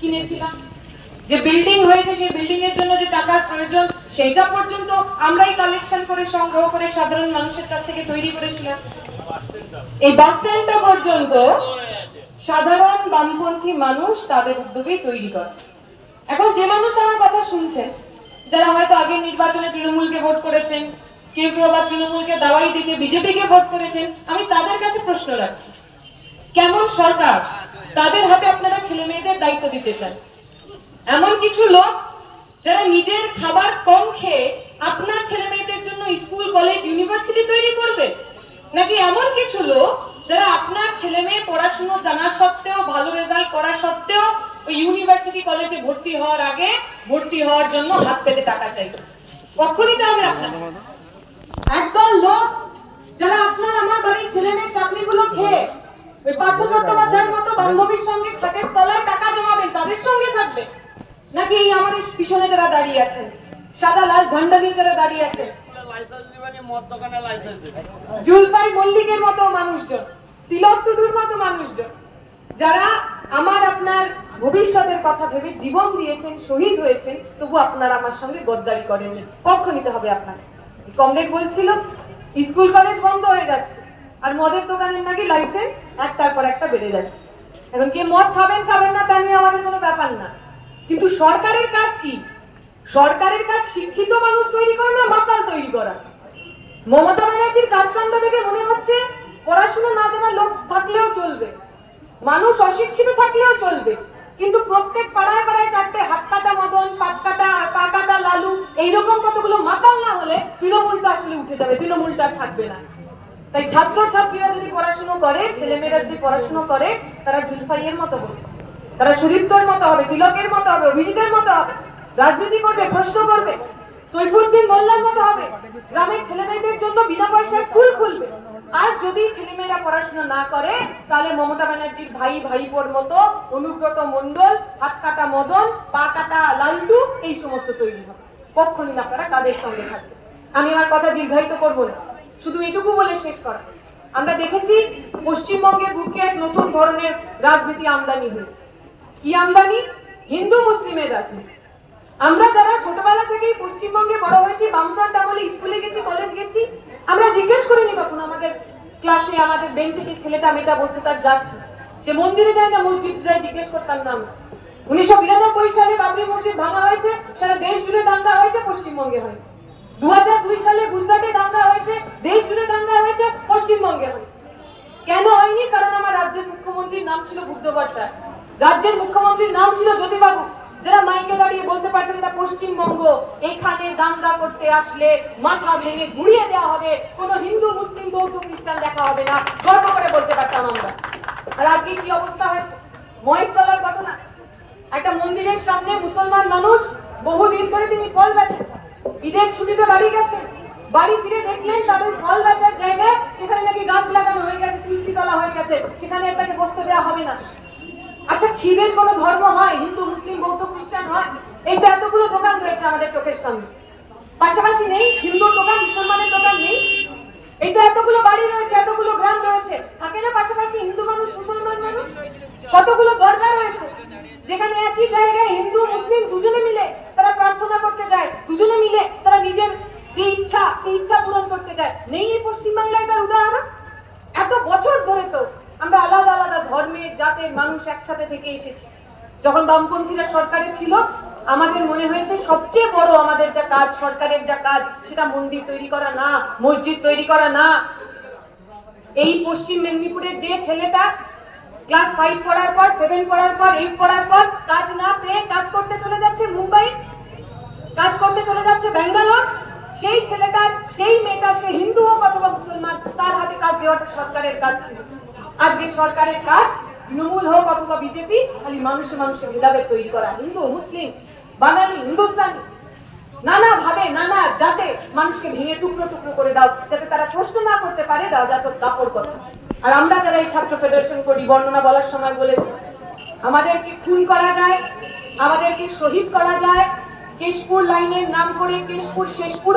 কিনেছিলাম। যে বিল্ডিং হয়েছে, সেই বিল্ডিং এর জন্য যে টাকার প্রয়োজন, সেইটা পর্যন্ত আমরাই কালেকশন করে, সংগ্রহ করে সাধারণ মানুষের কাছ থেকে তৈরি করেছিলাম। এই বাস স্ট্যান্ডটা পর্যন্ত সাধারণ বামপন্থী মানুষ তাদের উদ্যোগে তৈরি করে। এখন যে মানুষ আমার কথা শুনছেন, যারা হয়তো আগে নির্বাচনে তৃণমূলকে ভোট করেছেন, কেউ কেউ আবার তৃণমূলকে দাওয়াই দিতে বিজেপিকে ভোট করেছেন, আমি তাদের কাছে প্রশ্ন রাখছি, কেমন সরকার তাদের হাতে ছেলে মেয়েদের দায়িত্ব দিতে চান এমন কিছু লোক যারা নিজের খাবার কম খেয়ে আপনার ছেলে মেয়েদের জন্য স্কুল, কলেজ, ইউনিভার্সিটি তৈরি করবে? নাকি এমন কিছু লোক যারা আপনার ছেলে মেয়ে পড়াশুনো জানা সত্ত্বেও, ভালো রেজাল্ট করা সত্ত্বেও ওই ইউনিভার্সিটি, কলেজে ভর্তি হওয়ার আগে ভর্তি হওয়ার জন্য হাত পেতে টাকা চাইছে? কখনই হবে আপনার একদল লোক যারা আপনার, আমার বাড়ির ছেলে মেয়ের চাকরিগুলো খেয়ে ওই পার্থ চট্টোপাধ্যায়ের মতো বান্ধবীর সঙ্গে খাটের তলায় টাকা জমাবেন তাদের সঙ্গে থাকবে নাকি এই আমাদের পিছনে যারা দাঁড়িয়ে আছেন, সাদা, লাল ঝান্ডা নিয়ে যারা দাঁড়িয়ে আছেন। জুলপাই মল্লিকের মতো মানুষজন, তিলক টুডুর মতো মানুষজন, যারা আমার, আপনার ভবিষ্যতের কথা ভেবে জীবন দিয়েছেন, শহীদ হয়েছেন, তবু আপনারা আমার সঙ্গে গদ্দারি করেননি। পক্ষ নিতে হবে আপনাকে। কমরেড বলছিল, স্কুল কলেজ বন্ধ হয়ে যাচ্ছে, আর মদের দোকানের নাকি লাইসেন্স একটার পর একটা বেড়ে যাচ্ছে। এখন কে মদ খাবেন খাবেন না, তা নিয়ে আমাদের কোনো ব্যাপার না। সরকারের কাজ কি? সরকারের কাজ শিক্ষিত মানুষ তৈরি করা না মাতাল তৈরি করা? মমতা ব্যানার্জির কাজকাণ্ড দেখে মনে হচ্ছে পড়াশোনা না জানা লোক থাকলেও চলবে। মানুষ অশিক্ষিত থাকলেও চলবে। কিন্তু প্রত্যেক পাড়ায় পাড়ায় চারটে হাত কাটা মদন, পাঁচ কাটা, পা কাটা লালু, এইরকম কতগুলো মাতাল না হলে তৃণমূলটা আসলে উঠে যাবে, তৃণমূলটা থাকবে না। তাই ছাত্র ছাত্রীরা যদি পড়াশুনো করে, ছেলেমেয়েরা যদি পড়াশুনো করে, তারা জুলফাইয়ের মতো হবে। তারা সুদীপ্তর মতো হবে, তিলকের মতো হবে, অভিজিতের মতো হবে, রাজনীতি করবে, প্রশ্ন করবে, সৈফুদ্দিন মোল্লার মতো হবে। গ্রামের ছেলেমেয়েদের জন্য বিনা পয়সায় স্কুল খুলবে। আর যদি ছেলেমেয়েরা পড়াশোনা না করে, তাহলে মমতা ব্যানার্জির ভাই, ভাইপোর মতো অনুব্রত মন্ডল হাত কাটা মদন, পা কাটা লালটু, এই সমস্ত তৈরি হবে। কখনই আপনারা কাদের সঙ্গে থাকবে আমি আমার কথা দীর্ঘায়িত করব না। শুধু এটুকু বলে শেষ করা। আমরা দেখেছি পশ্চিমবঙ্গের বুকে এক নতুন ধরনের রাজনীতি আমদানি হয়েছে। কি আমদানি? হিন্দু মুসলিমের রাজনীতি আমরা যারা ছোটবেলা থেকেই পশ্চিমবঙ্গে বড় হয়েছি, বামফ্রন্ট আমলে স্কুলে গেছি, কলেজ গেছি, আমরা জিজ্ঞেস করিনি কখন আমাদের ক্লাসে আমাদের বেঞ্চে যে ছেলেটা, মেয়েটা বসতে, তার জাত সে মন্দিরে যায় না, মসজিদ যায়, জিজ্ঞেস করতাম না আমরা উনিশশো বিরানব্বই সালে বাবরি মসজিদ ভাঙা হয়েছে, সারা দেশ জুড়ে দাঙ্গা হয়েছে, পশ্চিমবঙ্গে হয়। দু দুই সালে গুজরাটে দাঙ্গা হয়েছে, দেশ জুড়ে দাঙ্গা হয়েছে, পশ্চিমবঙ্গে হয়। কেন হয়নি? কারণ আমার রাজ্যের মুখ্যমন্ত্রীর নাম ছিল বুদ্ধ ভট্টাচার্য রাজ্যের মুখ্যমন্ত্রীর নাম ছিল জ্যোতিবাবু। যারা মাইকে দাঁড়িয়ে বলতে পারতেন এটা পশ্চিমবঙ্গ, এখানে দাঙ্গা করতে আসলে মাথা ভেঙে ঘুরিয়ে দেওয়া হবে। কোনো হিন্দু, মুসলিম, বৌদ্ধ, খ্রিস্টান দেখা হবে না। গর্ব করে বলতে পারতাম আমরা। আর আজকে কি অবস্থা হয়েছে? মহেশতলার ঘটনা। একটা মন্দিরের সামনে মুসলমান মানুষ বহুদিন ধরে তিনি ফল বেচেন। ঈদের ছুটিতে বাড়ি গেছেন। বাড়ি ফিরে দেখলেন তাদের ফল বেচার জায়গায় সেখানে নাকি গাছ লাগানো হয়ে গেছে, তুলসী তলা হয়ে গেছে। সেখানে তাকে বসতে দেওয়া হবে না। আচ্ছা খিদের কোনো ধর্ম হয়? হিন্দু, মুসলিম, বৌদ্ধ, খ্রিস্টান হয়? এই তো এতগুলো দোকান রয়েছে আমাদের চোখের সামনে। পাশাপাশি নেই? হিন্দুর দোকান, মুসলমানের দোকান নেই? এই তো এতগুলো বাড়ি রয়েছে, এতগুলো গ্রাম রয়েছে। থাকে না পাশাপাশি হিন্দু মানুষ, মুসলমান মানুষ? কতগুলো দরগা রয়েছে? যেখানে একই জায়গায় হিন্দু, মুসলিম দুজনে মিলে তারা প্রার্থনা করতে যায় দুজনে মিলে তারা নিজের যে ইচ্ছা সেই ইচ্ছা পূরণ করতে যায় নেই এই পশ্চিমবাংলায় তার উদাহরণ এত বছর ধরে তো আমরা আলাদা আলাদা ধর্মের জাতের মানুষ একসাথে থেকে এসেছি। যখন বামপন্থীরা সরকারে ছিল, আমাদের মনে হয়েছে সবচেয়ে বড় আমাদের যা কাজ, সরকারের যা কাজ, সেটা মন্দির তৈরি করা না, মসজিদ তৈরি করা না। এই পশ্চিম মেদিনীপুরের যে ছেলেটা ক্লাস ফাইভ পড়ার পর, সেভেন পড়ার পর, এইট পড়ার পর কাজ না পেয়ে কাজ করতে চলে যাচ্ছে মুম্বাই, কাজ করতে চলে যাচ্ছে ব্যাঙ্গালোর। সেই ছেলেটার সেই মেয়েটার সে হিন্দু হোক অথবা মুসলমান, তার হাতে কাজ দেওয়াটা সরকারের কাজ ছিল। আজকে সরকারের কাজ তৃণমূল হোক অথবা বিজেপি, খালি মানুষে মানুষে ভেদাভেদ তৈরি করা, হিন্দু, মুসলিম, বাঙালি, হিন্দুস্তানি, নানা ভাবে, নানা জাতে মানুষকে ভেঙে টুকরো টুকরো করে দাও, যাতে তারা প্রশ্ন না করতে পারে দাও যা কাপড় কথা। আর আমরা যারা এই ছাত্র ফেডারেশন করি, বর্ণনা বলার সময় বলেছি, আমাদেরকে খুন করা যায়, আমাদেরকে শহীদ করা যায়, কেশপুর লাইনের নাম করে কেশপুর, শেষপুর